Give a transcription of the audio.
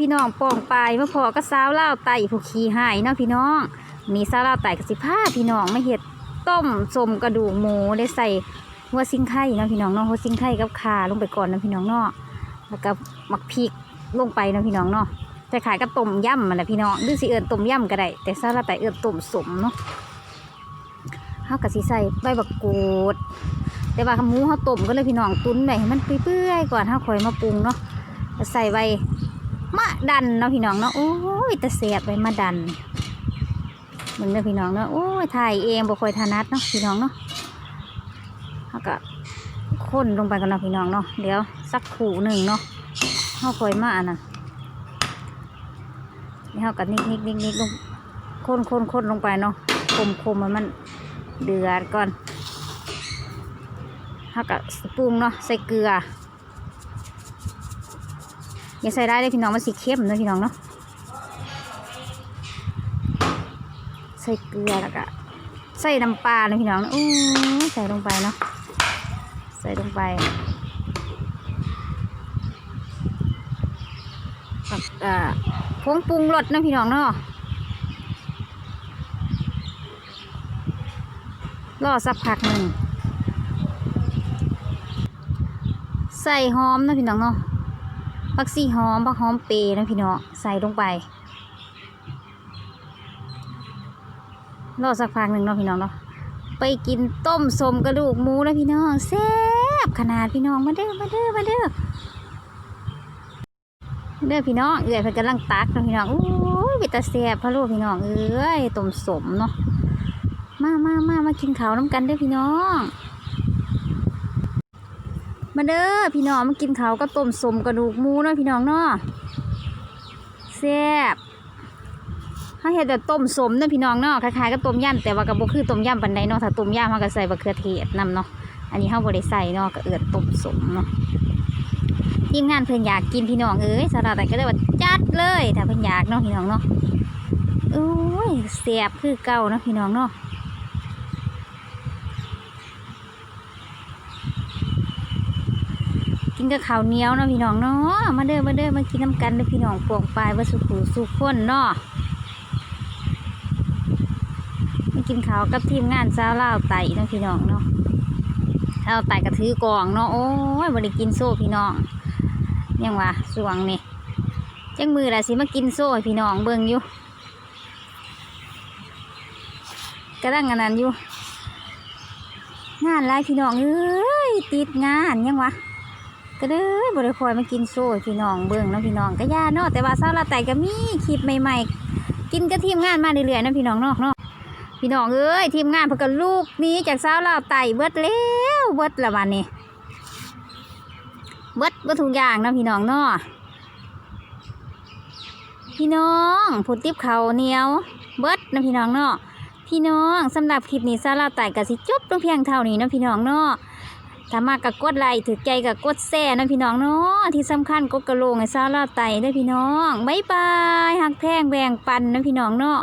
พี่น้องป่องปลายมาพอก็สาวเล่าไตผู้ขี้หายเนาะพี่น้องมีสาวเล่าไตกับสิผ้าพี่น้องไม่เห็ดต้มสมกระดูกหมูได้ใส่หัวซิงไข่เนาะพี่น้องเนาะหัวซิงไข่กับขาลงไปก่อนนะพี่น้องเนาะแล้วก็หมักพริกลงไปนะพี่น้องเนาะจะขายกับต้มยำมันแหละพี่น้องหรือสิเอิญต้มยำก็ได้แต่สาวเล่าวไต่เอิญต้มสมเนาะเฮากับสิใส่ใบบักกูด แต่ว่าหมูเขาต้มก็เลยพี่น้องตุ้นไปให้มันเปื่อยๆก่อนเฮาค่อยมาปรุงเนาะใส่ใบ มะดันเนาะพี่น้องเนาะโอ้ยตะเสียบไปมาดันมึงเนาะพี่น้องเนาะโอ้ยถ่ายเองบ่ค่อยถนัดเนาะพี่น้องเนาะแล้วก็ค้นลงไปกันเนาะพี่น้องเนาะเดี๋ยวสักขู่หนึ่งเนาะเฮาค่อยมาอันนั้นนี่เฮาก็นิกนิกนิกนิกลงค้นค้นค้นลงไปเนาะคมคมมันมันเดือดก่อนเฮาก็ปรุงเนาะใส่เกลือ อย่าใส่ได้เลยพี่น้องมันสีเข้มนะพี่น้องเนาะใส่เกลือแล้วก็ใส่น้ำปลานะพี่น้องนะอู้ใส่ลงไปเนาะใส่ลงไปกับอ่าผงปรุงรสนะพี่น้องเนาะรอสักพักหนึ่งใส่หอมนะพี่น้องเนาะ ผักชีหอมผักหอมเปรย์นะพี่น้องใส่ลงไปรอสักพักหนึ่งเนาะพี่น้องเนาะไปกินต้มสมกระดูกหมูนะพี่น้องแซ่บขนาดพี่น้องมาเด้อมาเด้อมาเด้อเด้อพี่น้องเอื่อยเพิ่นกำลังตักนะพี่น้องอู้ยเป็นตาแซ่บพะโล้พี่น้องเอ้ยต้มสมเนาะมามามามากินข้าวน้ำกันเด้อพี่น้อง มาเด้อพี่น้องมากินเขากับต้มสมกระดูกหมูเนาะพี่น้องเนาะแซ่บถ้าเห็ดแต่ต้มสมเนาะพี่น้องเนาะคล้ายๆกับต้มยำแต่ว่ากับบ่คือต้มยำปันใดเนาะถ้าต้มยำมันก็ใส่บะเขือเทศนำเนาะอันนี้เฮาบ่ได้ใส่เนาะก็เอือดต้มสมเนาะทีมงานเพิ่อนอยากกินพี่น้องเอ้ยสาระแต่ก็เลยว่าจัดเลยถ้าเพิ่อนอยากเนาะพี่น้องเนาะโอ้ยแซ่บคือเก่าเนาะพี่น้องเนาะ นกับข้าวเหนียวเนาะพี่น้องเนาะมาเด้อมาเด้อมากินน้ำกันเด้อพี่น้องปวงปลายวัสุขูสุขคนเนาะมากินข้าวกับทีมงานสาวลาวไต่เนาะพี่น้องเนาะลาไต่กระถือกองเนาะโอ้ยบริกินโซ่พี่น้องยังวะสวงนี่จังมือละสิมากินโซ่พี่น้องเบิ่งอยู่กระดังอันนั้นอยู่งานไรพี่น้องเอ้ยติดงานยังวะ ก็เด้อบริคอยมากินโซ่พี่น้องเบิ่งเนาะพี่น้องก็ย่าเนาะแต่ว่าเศร้าละแต่ก็มีคลิปใหม่ๆ กินกับทีมงานมาเรื่อยๆนะพี่น้องเนาะเนาะพี่น้องเอ้ยทีมงานเพิ่นก็ลูกนี้จากเศร้าลาวไต่เบิดแล้วเบิดละวันนี้เบิดเบิดทุกอย่างนะพี่น้องเนาะพี่น้องผุดติบเขาเหนียว เบิดนะพี่น้องเนาะพี่น้องสำหรับคลิปนี้เศร้าลาวไต่ก็สิจบลงเพียงเท่านี้นะพี่น้องเนาะ ถ้ามากกับกดไลค์ถือใจกับกดแซ่นะพี่น้องเนาะที่สำคัญกดกระโหลกให้ซาลาไตได้พี่น้องบ๊ายบายหักแพงแบ่งปันนะพี่น้องเนาะ